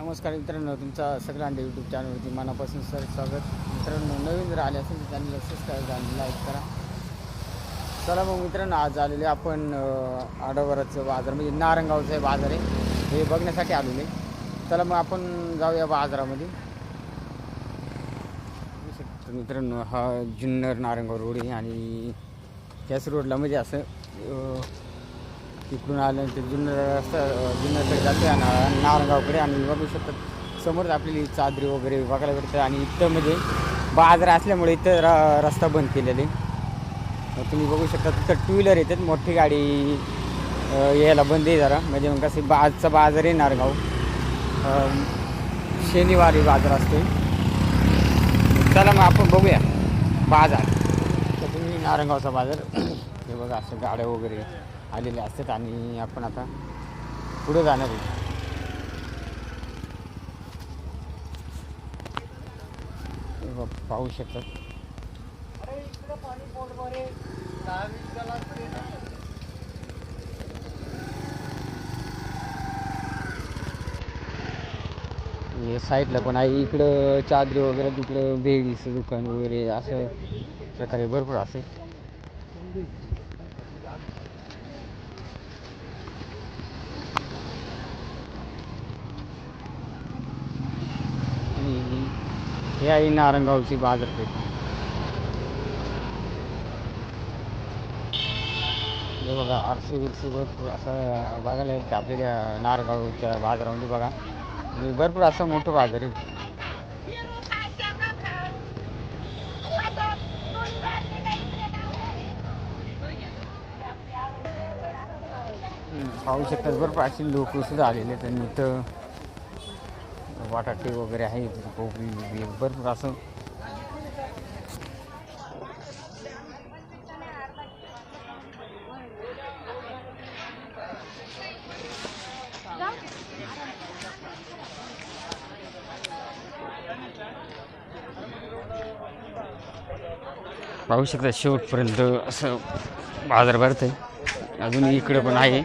नमस्कार मित्रांनो तुमचा सगळ्यांना यूट्यूब चॅनलवरती मनापासून सर स्वागत. मित्रांनो नवीन जर आले असेल तर चॅनलला सबस्क्राईब आणि लाईक करा. चला मग मित्रांनो आज आलेले आपण आडोबराचं आडवराचं बाजार म्हणजे नारंगावचं आहे बाजार आहे. हे बघण्यासाठी आलेले. चला मग आपण जाऊया बाजारामध्ये. मित्रांनो हा जुन्नर नारंगाव रोड आहे आणि त्याच रोडला म्हणजे असं अं, तिकडून आल्यानंतर जुन्नर रस्ता जुन्नरकडे जाते आणि नारंगावकडे आणि बघू शकतात समोर आपल्याला चादरी वगैरे बघायला भेटते आणि इथं म्हणजे बाजार असल्यामुळे इथं र रस्ता बंद केलेले. तुम्ही बघू शकता तिथं टू व्हीलर येतात मोठी गाडी यायला बंद आहे जरा. म्हणजे मग कसं बा आजचा बाजार आहे नारगाव. शनिवारी बाजार असतो चला मग आपण बघूया बाजार. तर तुम्ही नारंगावचा बाजार. हे बघा असं गाड्या वगैरे. आलेले असतात आणि आपण आता पुढे जाणार आहे. पाहू शकतात हे साईडला पण आहे. इकडं चादरी वगैरे तिकडं भेडीचं दुकान वगैरे असं प्रकारे भरपूर असेल आणि हे आहे नारंगावची बाजारपेठ. हे बघा आरसी बिरसी भरपूर असं बघायला येतं आपल्या नारगावच्या बाजारामध्ये बघा. भरपूर असं मोठं बाजार आहे. पाहू शकतात भरपूर असे लोक सुद्धा आलेले आहेत आणि इथं बटाटे वगैरे आहे कोबी भरपूर असं. पाहू शकता शेवटपर्यंत असं बाजार भरत आहे अजून इकडे पण आहे.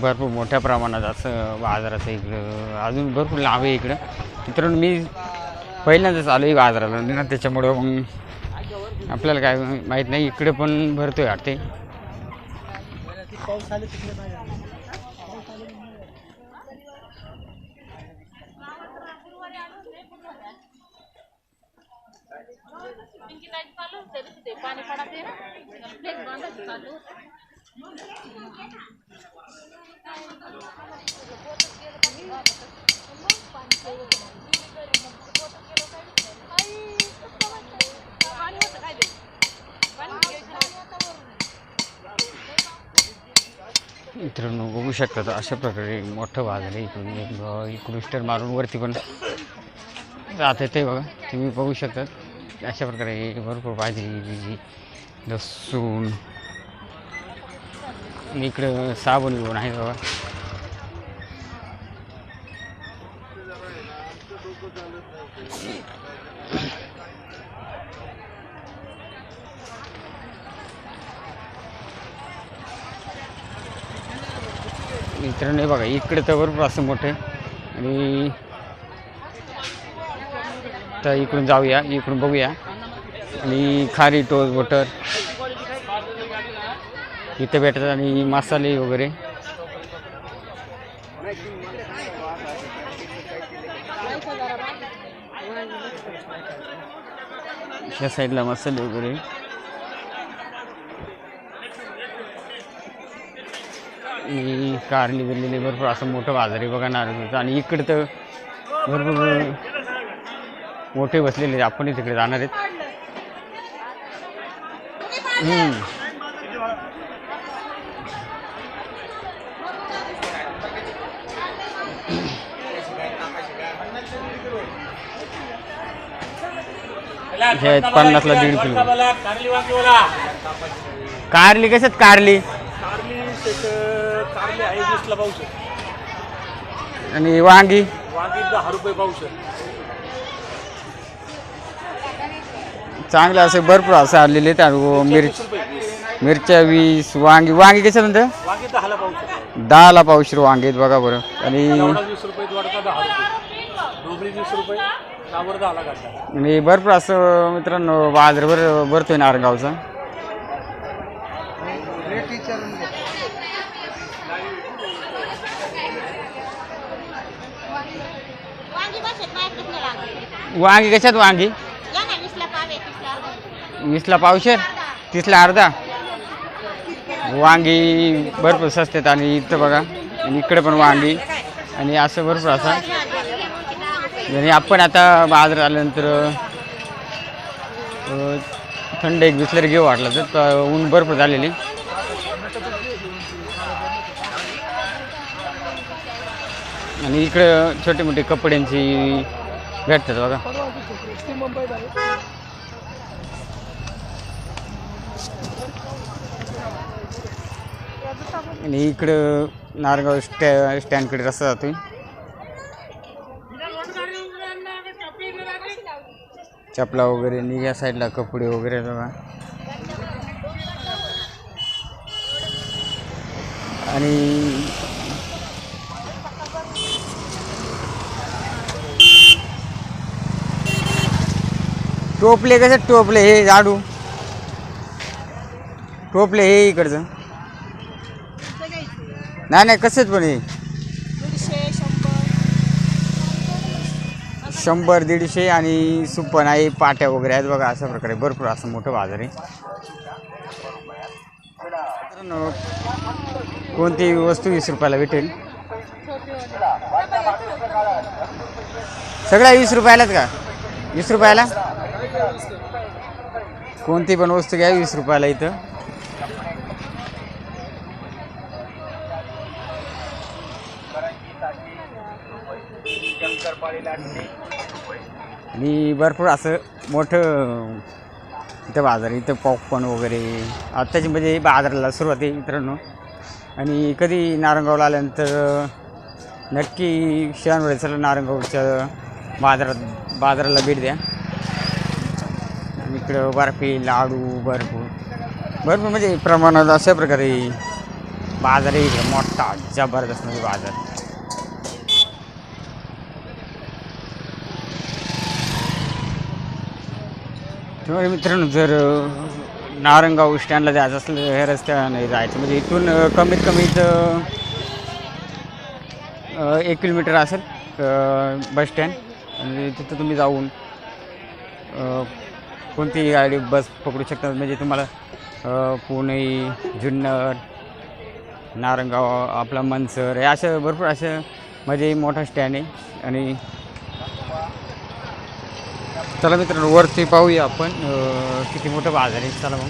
भरपूर मोठ्या प्रमाणात असं बाजाराचं इकडं अजून भरपूर लांब आहे इकडं. मित्रांनो मी पहिल्यांदाच आलो आहे बाजाराला ना त्याच्यामुळं मग आपल्याला काय माहीत नाही इकडे पण भरतो आहे वाटते. मित्रांनो बघू शकतात अशा प्रकारे मोठं वाजलं इकडून एक इकडून स्टर मारून वरती पण जात ते बघा तुम्ही बघू शकतात अशा प्रकारे भरपूर भाजी लसूण इकडं साबण घेऊन आहे बाबा. मित्रांनो बघा इकडे तर भरपूर असं मोठं आणि आता इकडून जाऊया इकडून बघूया. आणि खारी टोस बटर इथे भेटतात आणि मसाले वगैरे. या साईडला मसाले वगैरे. आणि कारली बिरलेली भरपूर असं मोठं बाजार आहे बघा नारळाचं. आणि इकडं तर भरपूर मोठे बसलेले आपणही तिकडे जाणार आहेत. हे आहेत पन्नासला दीड किलो. कारली कशात कारली? कारली त्याचं कारली आहे वीसला आणि वांगी? वांगी दहा रुपये शकतो चांगलं असं भरपूर असं आलेले आहेत. आणि मिरच मिरच्या वीस वांगी वांगी कशा म्हणतं वांगे दहाला पावशे वांगे आहेत बघा बरं. आणि भरपूर असं मित्रांनो बाजारभर भरतोय नारंगावचा. वांगी कशात वांगी या ना वीसला पाव आहे तीसला अर्धा. वीसला पावशे तीसला अर्धा. वांगी भरपूर सस्तेत आणि इथं बघा आणि इकडे पण वांगी आणि असं भरपूर असा. आणि आपण आता बाजारात आल्यानंतर थंड एक बिसलरी घेऊ वाटलं तर ऊन भरपूर झालेली. आणि इकडं छोटे मोठे कपड्यांची भेटतात बघा. आणि इकडं नारगाव स्टॅ स्टँडकडे रस्ता जातो चपला वगैरे नि या साईडला कपडे वगैरे बघा. आणि टोपले कसं टोपले हे झाडू? टोपले हे इकडचं. नाही नाही कसंच पण हे? शंभर दीडशे आणि सुपन आहे पाट्या वगैरे आहेत बघा अशा प्रकारे भरपूर असं मोठं बाजार आहे. मित्रांनो, कोणती वस्तू वीस रुपयाला भेटेल? सगळ्या वीस रुपयालाच का? वीस रुपयाला? कोणती पण वस्तू घ्या वीस रुपयाला इथं. आणि भरपूर असं मोठं इथं बाजार इथं पॉपकॉर्न वगैरे. आत्ताची म्हणजे बाजाराला सुरुवात आहे मित्रांनो. आणि कधी नारंगावला आल्यानंतर नक्की शनिवारी चला नारंगावच्या बाजारात बाजाराला भेट द्या. इकडं बर्फी लाडू भरपूर. भरपूर म्हणजे प्रमाणात अशा प्रकारे बाजार आहे इकडं. मोठा जबरदस्त म्हणजे बाजार. तुम्हाला मित्रांनो जर नारंगाव स्टँडला जायचं असलं तर ह्या रस्त्याने जायचं. म्हणजे इथून कमीत कमी एक किलोमीटर असेल बस स्टँड आणि तिथं तुम्ही जाऊन कोणतीही गाडी बस पकडू शकता. म्हणजे तुम्हाला पुणे जुन्नर नारंगाव आपला मनसर हे असं भरपूर असं म्हणजे मोठा स्टँड आहे. आणि चला मित्रांनो वरती पाहूया आपण किती मोठं बाजार आहे. चला मग.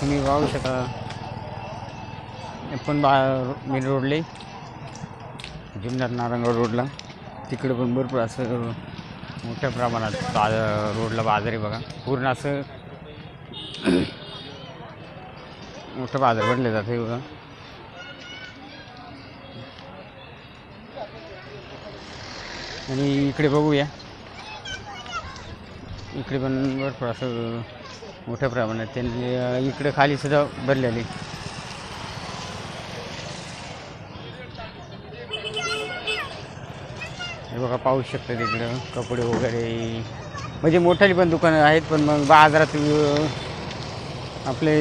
तुम्ही पाहू शका पण बा मेन रोडले. जुन्नर नारंगाव रोडला. तिकडे पण भरपूर असं मोठ्या प्रमाणात बा रोडला बाजार आहे बघा. पूर्ण असं मोठं बाजार भरले जाते बघा. आणि इकडे बघूया. इकडे पण भरपूर असं मोठ्या प्रमाणात त्यांनी इकडे खाली सुद्धा भरलेली. हे बघा पाहू शकतात तिकडं कपडे वगैरे. म्हणजे मोठाली पण दुकानं आहेत पण मग बाजारात आपले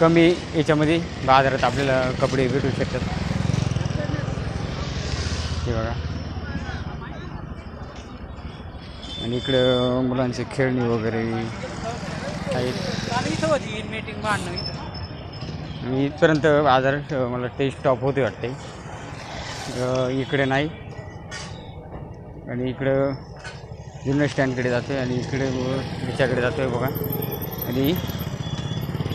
कमी याच्यामध्ये बाजारात आपल्याला कपडे भेटू शकतात हे बघा आणि इकडं मुलांची खेळणी वगैरे. आणि इथपर्यंत बाजार अं, मला ते स्टॉप होते वाटते. इकडे नाही. आणि इकडं जुन्नर स्टँडकडे जातो आहे आणि इकडे याच्याकडे जातो आहे बघा. आणि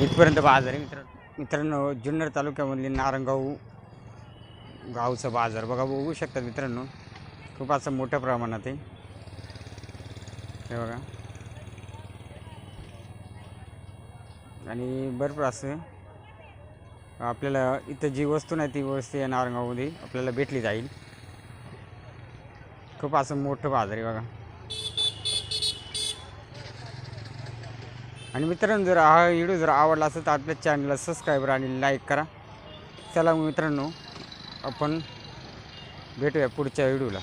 इथपर्यंत बाजार आहे मित्र मित्रांनो जुन्नर तालुक्यामधले नारंगाव गावचा बाजार बघा बघू शकतात मित्रांनो. खूप असं मोठ्या प्रमाणात आहे. हे बघा. आणि भरपूर असं आपल्याला इथं जी वस्तू नाही ती वस्तू या नारंगामध्ये आपल्याला भेटली जाईल. खूप असं मोठं बाजार आहे बघा. आणि मित्रांनो जर हा व्हिडिओ जर आवडला असेल तर आपल्या चॅनलला सबस्क्राईब आणि लाईक करा. चला मग मित्रांनो आपण भेटूया पुढच्या व्हिडिओला.